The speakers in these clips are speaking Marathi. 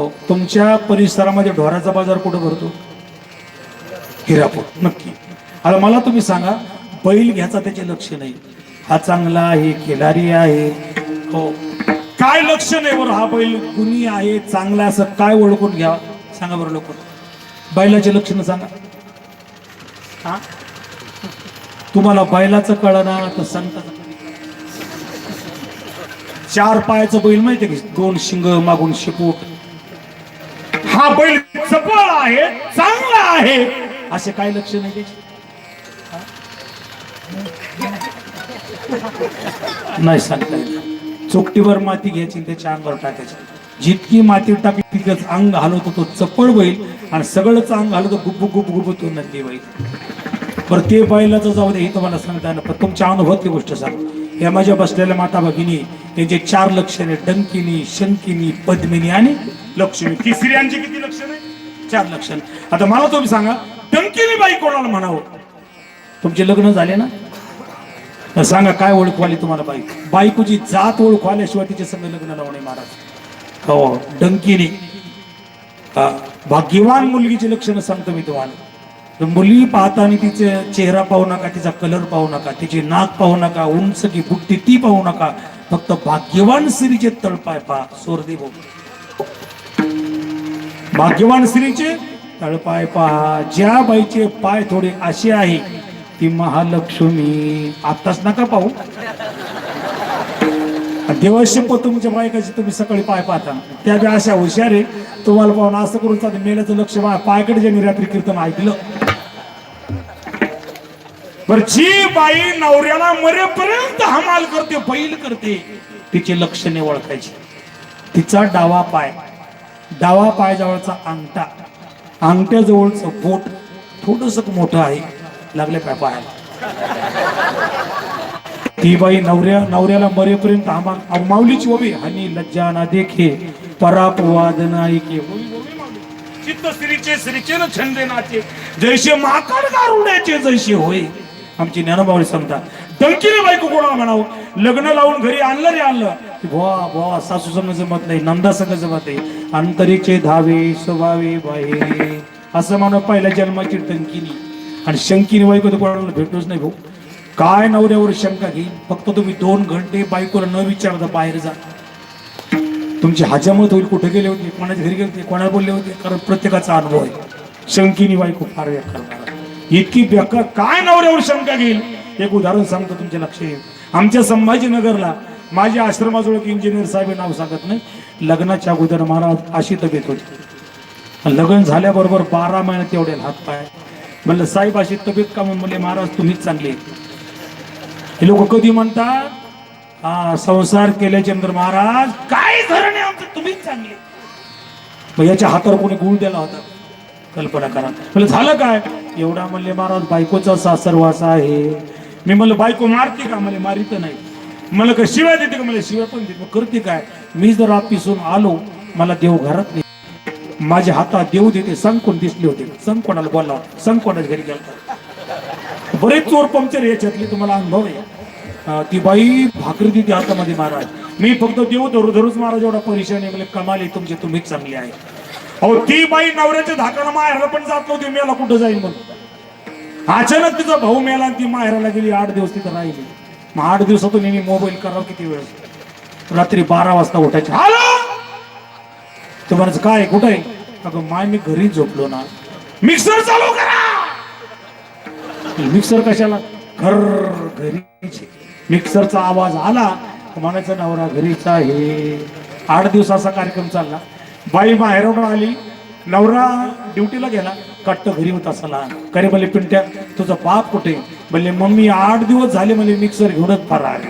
हो तुमच्या परिसरामध्ये ढोराचा बाजार कुठं भरतो? हिरापूर नक्की. आता मला तुम्ही सांगा बैल घ्यायचा त्याचे लक्ष नाही. हा चांगला आहे खिलारी आहे. हो. काय लक्ष नाही बरं हा बैल? गुणी आहे चांगला असं काय ओळखून घ्या. सांगा बरं लोक बैलाचे लक्षण सांगा. हा? तुम्हाला बैलाचं कळणार तर सांगता चार पायाचं बैल माहिती की? दोन शिंग मागून शिपूट हा बैल चपळ आहे चांगला आहे. असे काय लक्ष नाही त्याचे नाही सांगता येत. चोकटीवर माती घ्यायची त्याच्या अंगावर टाकायची. जितकी माती टाकली तितकंच अंग हलवतो तो चपळ बैल. आणि सगळंच अंग हलवतो गुप गुप गुप तो नंदी बैल. बरं ते बैलाचं जाऊ दे हे तुम्हाला सांगता येणार पण तुमच्या अनुभवातली गोष्ट सांग या माझ्या बसलेल्या माता भगिनी त्याचे चार लक्षणे डंकिनी शंकिनी पद्मिनी आणि लक्ष्मी तिसऱ्यांची किती लक्षणे? चार लक्षण. आता मला तुम्ही सांगा डंकिनी बाई कोणाला म्हणावं? तुमचे लग्न झाले ना? सांगा काय ओळखवाली तुम्हाला बाई? बायकोची जात ओळखवाल्याशिवाय तिच्या संग लग्न लावणे महाराज. हो डंकिनी. भाग्यवान मुलगीची लक्षणं सांगतो मी तुम्हाला. मुली पाहताना तिचे चेहरा पाहू नका तिचा कलर पाहू नका तिचे नाक पाहू नका उंच की बुट्टी ती पाहू नका. फक्त भाग्यवान स्त्रीचे तळपाय पहा सोरदी भाग्यवान स्त्रीचे तळपाय पहा. ज्या बाईचे पाय थोडे असे आहे ती महालक्ष्मी. आत्ताच नका पाहू. देवाशप तुमच्या बायकाची तुम्ही सकाळी पाय पाहता. त्या अशा हुशार आहे. तुम्हाला पाहून असं करून चालते मेल्याचं लक्ष पायाकडे ज्यांनी रात्री कीर्तन ऐकलं. बर जी बाई नवऱ्याला मरेपर्यंत हमाल करते बैल करते तिचे लक्षणे ओळखायची. तिचा डावा पाय डावा पाय जवळचा अंगठा अंगठ्याजवळच बोट थोडस मोठं आहे लागले पाय पायाला ती बाई नवऱ्या नवऱ्याला मरेपर्यंत हमाल अहो, माऊलीची ओबी हानी लज्जा ना देखे परापवाद नाईके चित्त स्त्रीचे श्रीचे छंदे नाचे. जैसे माकड गारुड्याचे जैसे होय. आमची ज्ञानबावळी सांगता डंकीने बायको कोणाला म्हणावं? लग्न लावून घरी आणलं रे आणलं. की बुवा सासू संग जमत नाही नंदा संग जमत नाही. अंतरीचे धावे स्वभावे बाहे. असं म्हणून पहिल्या जन्माची डंकिनी आणि शंकीनी बायको तर कोणाला भेटूच नाही भाऊ. काय नवऱ्यावर शंका घेईन? फक्त तुम्ही दोन घंटे बायकोला न विचारता बाहेर जा. तुमची हजामत होईल कुठे गेले होते? कोणाच्या घरी गेले होते? कोणाला बोलले होते? कारण प्रत्येकाचा अनुभव आहे. शंकिनी बायको फार वेळ करणार इतकी बेकार काय नवऱ्यावर शंका घेईल? एक उदाहरण सांगतो तुमच्या लक्ष येईल. आमच्या संभाजीनगरला माझ्या आश्रमाजवळ एक इंजिनियर साहेब हे नाव सांगत नाही. लग्नाच्या अगोदर महाराज अशी तब्येत होती. लग्न झाल्याबरोबर बारा महिन्यात तेवढे हात पाय. म्हणलं साहेब अशी तब्येत का? म्हणून म्हणले महाराज तुम्हीच चांगले हे लोक कधी म्हणतात हा संसार केल्याच्यानंतर महाराज काय धरण आहे आमचं? तुम्हीच चांगले मग याच्या हातावर कोणी गुळ दिला होता. कल्पना करा. म्हणलं झालं काय? एवढा म्हणले महाराज बायकोचा सासरवास आहे. मी म्हणलं बायको मारते का? म्हणले मारित नाही. मला का शिवाय देते का? मला शिवाय पण देते. करते काय? मी जर ऑफिसून आलो मला देव घरात नाही. माझ्या हातात देव देते संकोण दिसले होते. संकोणाला कोणाला बोलला कोणाच्या घरी गेला बरेच चोर पंक्चर याच्यातले तुम्हाला अनुभव आहे. ती बाई भाकरी देते हातामध्ये महाराज. मी फक्त देव धरू धरूच महाराज एवढा परेशान आहे. म्हणजे कमाल आहे तुमचे तुम्हीच चांगले आहे. अहो ती बाई नवऱ्याच्या धाकाला माहेरला पण जात नव्हती मेला कुठं जाईल म्हणून. अचानक तिचा भाऊ मेला आणि ती माहेराला गेली आठ दिवस तिथं राहिली. मग आठ दिवसातून नेहमी मोबाईल करावं किती वेळ? रात्री बारा वाजता उठायचे. हॅलो तुम्हाला काय कुठं आहे? अगं माय मी घरी झोपलो ना. मिक्सर चालू करा! मिक्सर कशाला? घर घरी मिक्सरचा आवाज आला. म्हणायचा म्हणायचं नवरा घरीचा आहे. आठ दिवसाचा कार्यक्रम चालला. बाई बाहेरून आली. नवरा ड्युटीला गेला. कट्ट घरी होता असला करे म्हणले पिंट्या तुझा बाप कुठे? म्हणले मम्मी आठ दिवस झाले म्हणजे मिक्सर घेऊनच फरार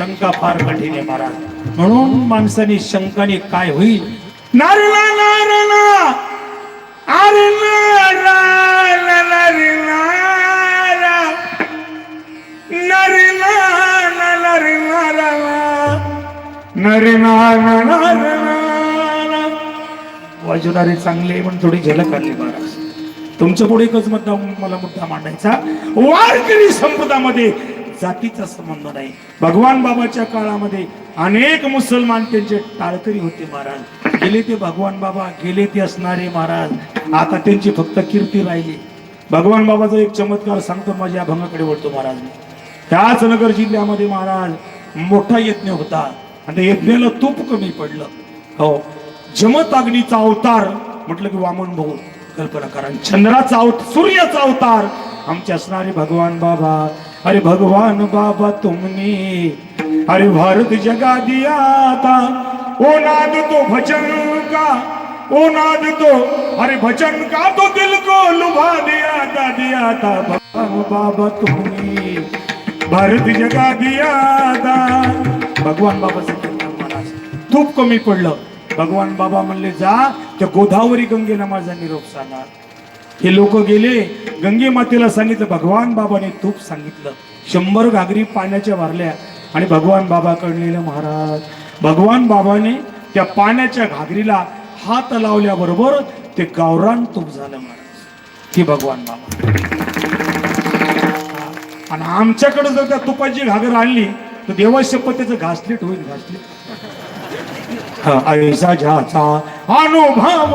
शंका फार कठीण आहे महाराज. म्हणून माणसाने शंकाने काय होईल? नारला नारला अरे. वाजवणारे चांगले पण थोडी झलक आली महाराज. तुमच्यापुढे एकच मुद्दा मला मुद्दा मांडायचा. वारकरी संपदामध्ये जातीचा संबंध नाही. भगवान बाबाच्या काळामध्ये अनेक मुसलमान त्यांचे टाळकरी होते महाराज. गेले ते भगवान बाबा गेले ते असणारे महाराज. आता त्यांची फक्त कीर्ती राहिली. भगवान बाबाचा एक चमत्कार सांगतो माझ्या अभंगाकडे वळतो महाराज मी. त्याच नगर जिल्ह्यामध्ये महाराज मोठा यज्ञ होता. आणि यज्ञाला तूप कमी पडलं. हो. जमत अग्नीचा अवतार म्हटलं की वामन भाऊ कल्पना करा. चंद्राचा अवत सूर्याचा अवतार आमचे असणारे भगवान बाबा अरे भगवान बाबा तुमने अरे भारत जगा दिया था। ओ नाद तो भजन का ओ नाद तो अरे भजन का तो दिल को लुभा दिया था दिया था। भगवान बाबा तुमने भारत जगा दिया था। भगवान बाबा कीर्तन महाराज खूप कमी पडलं। भगवान बाबा म्हणले जा त्या गोदावरी गंगेला माझा निरोप सांगा. हे लोक गेले गंगे मातेला सांगितलं भगवान बाबाने तूप सांगितलं. शंभर घागरी पाण्याच्या वारल्या आणि भगवान बाबा कळलेलं महाराज भगवान बाबाने त्या पाण्याच्या घागरीला हात लावल्याबरोबर ते गावरान तूप झालं महाराज हे भगवान बाबा. आणि आमच्याकडे जर त्या तुपाची घागर आणली तर देवा शपथेचं घासलेट होईल घासलेट. हा, ऐसा ज्याचा अनुभव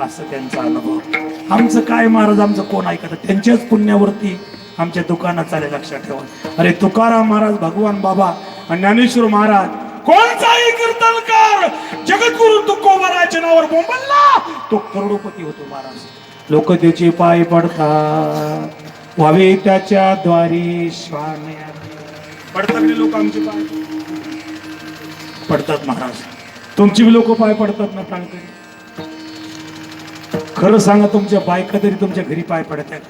असं त्यांचा अनुभव. आमचं काय महाराज आमचं कोण ऐकत? त्यांच्याच पुण्यावरती आमच्या दुकानात चालेल लक्षात ठेवा. अरे तुकाराम महाराज भगवान बाबा आणि ज्ञानेश्वर महाराज कोणताही कीर्तनकार जगद्गुरु तुकोबराच्या नावावर बोंबलला तो करोडोपती होतो महाराज. लोक त्याचे पाय पडतात. व्हावे त्याच्या द्वारी श्वाने पडतात लोक आमचे पाय. पडतात महाराज. तुमची बी लोक पाय पडतात ना प्राणकरी खरं सांगा तुमच्या बायका तरी तुमच्या घरी पाय पडतात.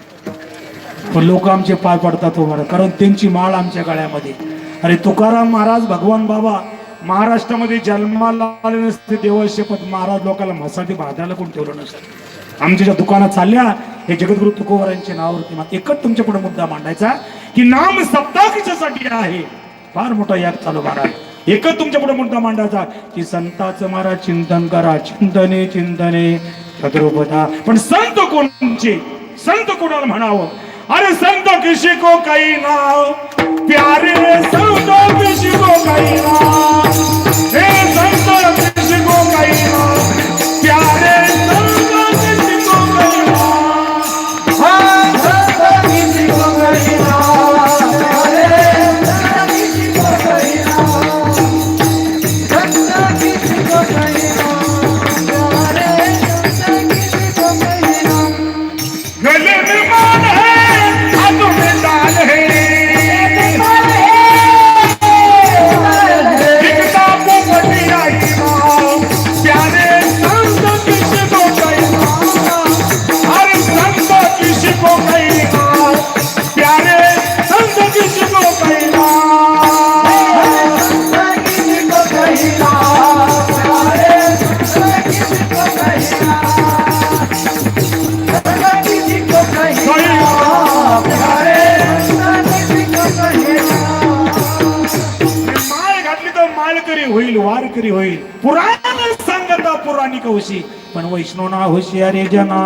पण लोक आमचे पाय पडतात हो महाराज कारण त्यांची माळ आमच्या गळ्यामध्ये. अरे तुकाराम महाराज भगवान बाबा महाराष्ट्रामध्ये जन्माला आले नसते देवा महाराज लोकांना म्हसाटी भाजायला कोण ठेवलं नसतं. आमच्या ज्या दुकानात चालल्या हे जगद्गुरु तुकोबरांच्या नावावरती एकच तुमच्यापुढे मुद्दा मांडायचा की नाम सप्ताहासाठी आहे. फार मोठा याग चालू महाराज. एकच तुमच्यापुढे मुद्दा मांडायचा की संताचं मारा चिंतन करा. चिंतने चिंतने. शत्रुपदा पण संत कोणचे? संत कोणाला म्हणावं? अरे संत किसी को काही नाव. प्यारे संत किसी को काही नाव. वैष्णव ना होशियारे जना.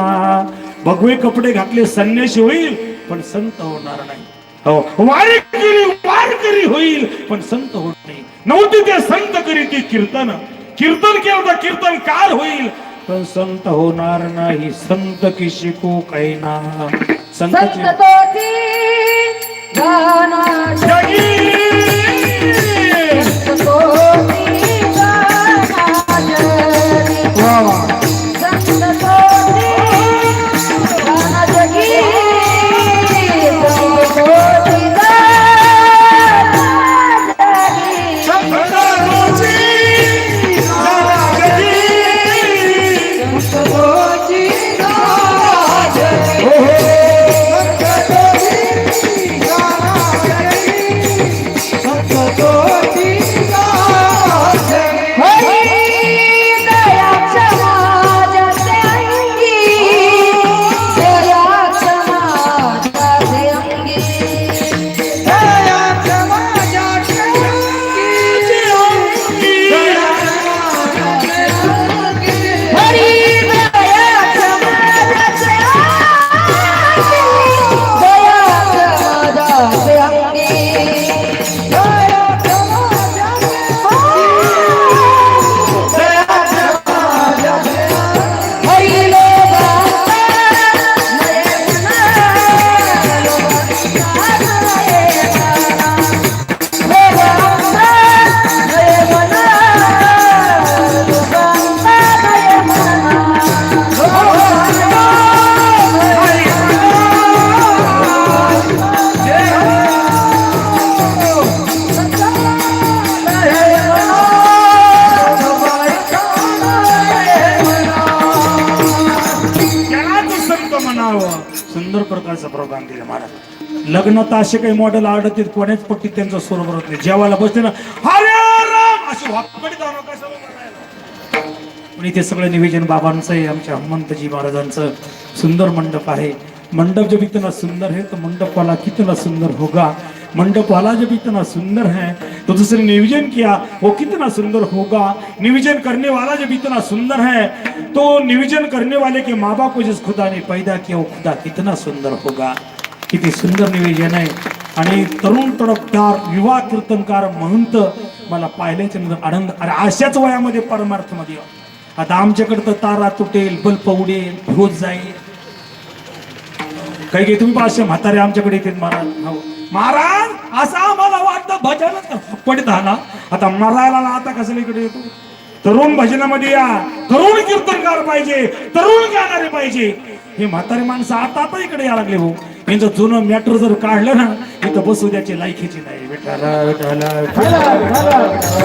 भगवे कपडे घातले संन्याशी होईल पण संत होणार नाही. हो. वारकरी वारकरी होईल पण संत होत नाही. नव्हती ते संत करी ती कीर्तन. कीर्तन केलं तर कीर्तनकार होईल पण संत होणार नाही. संत की शिकू काही ना. संत संत लग्नात असे काही मॉडेल आढळतील कोण्याच पट्टीत त्यांचं स्वरूप बरत नाही. जेवायला बसते ना हरे राम! अशी वाकडी पण इथे सगळं निवेदन बाबांचं आहे आमच्या हनुमंतजी महाराजांचं. सुंदर मंडप आहे. मंडप जब इतना सुंदर है तो मंडप वाला कितना सुंदर होगा? मंडप वाला जब इतना सुंदर है तो जिसने निवेदन किया वो कितना सुंदर होगा? निवेदन करने वाला जब इतना सुंदर है तो निवेदन करने वाले के माँ बाप को जिस खुदा ने पैदा किया वो खुदा कितना सुंदर होगा? किती सुंदर निवेदन आहे. आणि तरुण तडफदार युवा कीर्तनकार महंत मला पाहिल्याच्या आनंद अरे अशाच वयामध्ये परमार्थमध्ये आता आमच्याकडे तर तारा तुटेल बल्ब उडेल रोज जाईल. काही काही तुम्ही पाचशे म्हातारे आमच्याकडे येतील महाराज. हो. महाराज असं आम्हाला वाटतं भजनच पडत ना आता मरायला आता कसं इकडे येतो? तरुण भजनामध्ये या. तरुण कीर्तनकार पाहिजे तरुण गाणारे पाहिजे. हे म्हातारे माणसं आता आता इकडे यायला लागले भाऊ यांचं जुनं मॅटर जर काढलं ना इथं बसू द्याची लायकीची नाही. विठाला विठाला विठाला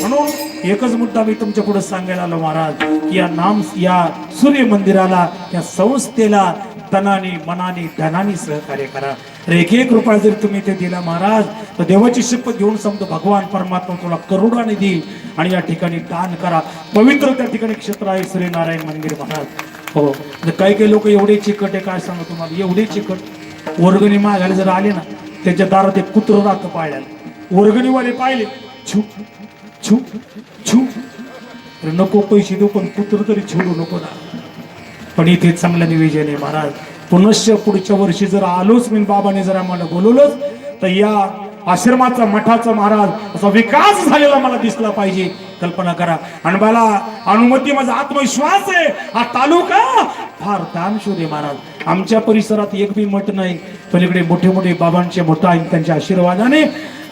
म्हणून एकच मुद्दा मी तुमच्यापुढे सांगायला आलो महाराज की या नाम या सूर्य मंदिराला या संस्थेला तनाने मनाने धनाने सहकार्य करा. रेखे एक एक जरी तुम्ही ते दिला महाराज तर देवाची शपथ घेऊन समजा भगवान परमात्मा तुला करोडाने देईल. आणि या ठिकाणी दान करा. पवित्र त्या ठिकाणी क्षेत्र आहे श्रीनारायण मंदिर महाराज. हो. तर काही काही लोक एवढे चिकट आहे काय सांगतो तुम्हाला? एवढे चिकट. वर्गणी मागायला जर आले ना त्याच्या दारात एक कुत्र राहतं पाळल्याला वर्गणीवाले पाहिले छू छू छू. नको पैसे देऊ पण कुत्र तरी छोडू नको ना. पण इथे चांगलं निवेदन आहे महाराज. पुनश्च पुढच्या वर्षी जर आलोच मी बाबाने जर आम्हाला बोलवलंच तर या आश्रमाचा मठाचा महाराज असा विकास झालेला मला दिसला पाहिजे. कल्पना करा. आणि मला अनुमती माझा आत्मविश्वास आहे. हा तालुका फार दानशूर आहे महाराज. आमच्या परिसरात एक बी मठ नाही. पलीकडे मोठे मोठे बाबांचे मठ आहे त्यांच्या आशीर्वादाने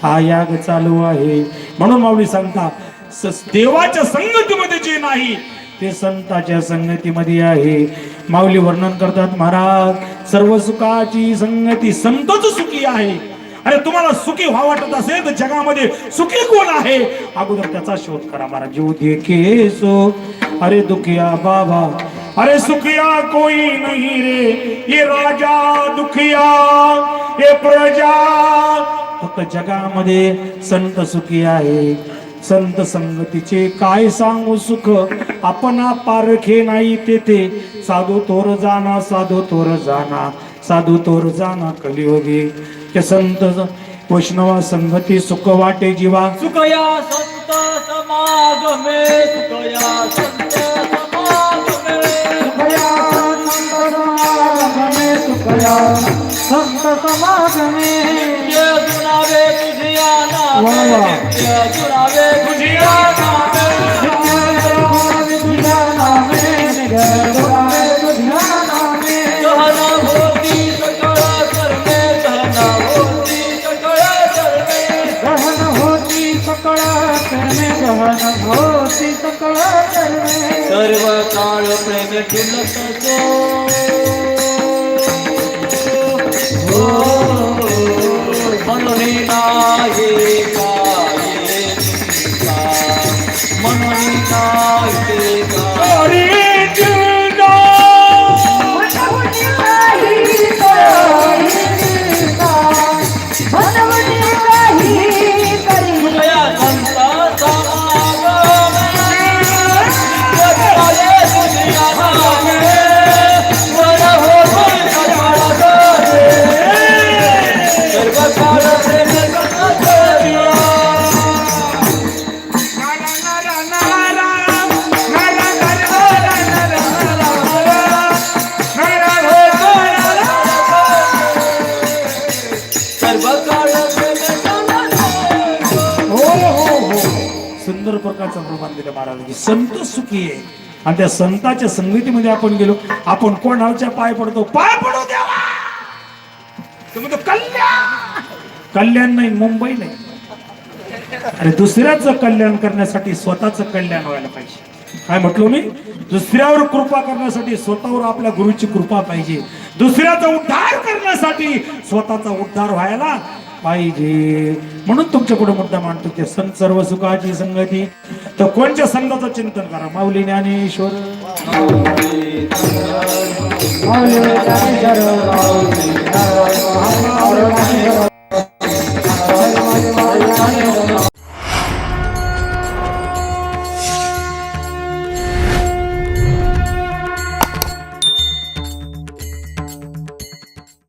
हा याग चालू आहे. म्हणून माऊली सांगता देवाच्या संगतीमध्ये जे नाही ते संताच्या संगतीमध्ये आहे. माऊली वर्णन करतात महाराज सर्व सुखाची संगती संतच सुखी आहे. अरे तुम्हाला सुखी व्हा वाटत असेल तर जगामध्ये सुखी कोण आहे? अगोदर त्याचा शोध करा महाराज जीव देखे केसो अरे दुखिया बाबा अरे सुखिया कोई नहीं रे। ये राजा दुखिया ये प्रजा फक्त जगामध्ये संत सुखी आहे. संत संगतीचे काय सांगू सुख? आपण पारखे नाही तेथे. साधू तोर जाना साधू तोर जाना. साधू तोर जाना कलियोगी. के संत वैष्णवा संगती सुख वाटे जीवा. सुखया संत समागमे सुखया संत समागमे संत समागमे नित्य जुनावे तुझिया वा नामे वा. नित्य जुनावे तुझिया नामे कहना होती सकळ करणे कहना होती सकळ करणे गहन होती सकळ करणे गहन होती सकळ करणे सर्व काळ प्रेम ठुलत हो सुंदर प्रकारचा प्रमाण दिलं महाराजांनी संत सुखी आहे. आणि त्या संताच्या संगतीमध्ये आपण गेलो आपण कोणाच्या पाय पडतो? पाय पडू द्यावा कल्याण! कल्याण नाही मुंबई नाही. अरे दुसऱ्याचं कल्याण करण्यासाठी स्वतःचं कल्याण व्हायला पाहिजे. काय म्हटलो मी? दुसऱ्यावर कृपा करण्यासाठी स्वतःवर आपल्या गुरुची कृपा पाहिजे. दुसऱ्याचा उद्धार करण्यासाठी स्वतःचा उद्धार व्हायला पाहिजे. म्हणून तुमच्यापुढे मुद्दा मांडतो ते संत सर्व सुखाची संगती. तर कोणत्या संघाचं चिंतन करा? माऊली ज्ञानेश्वर. माऊली ज्ञानेश्वर,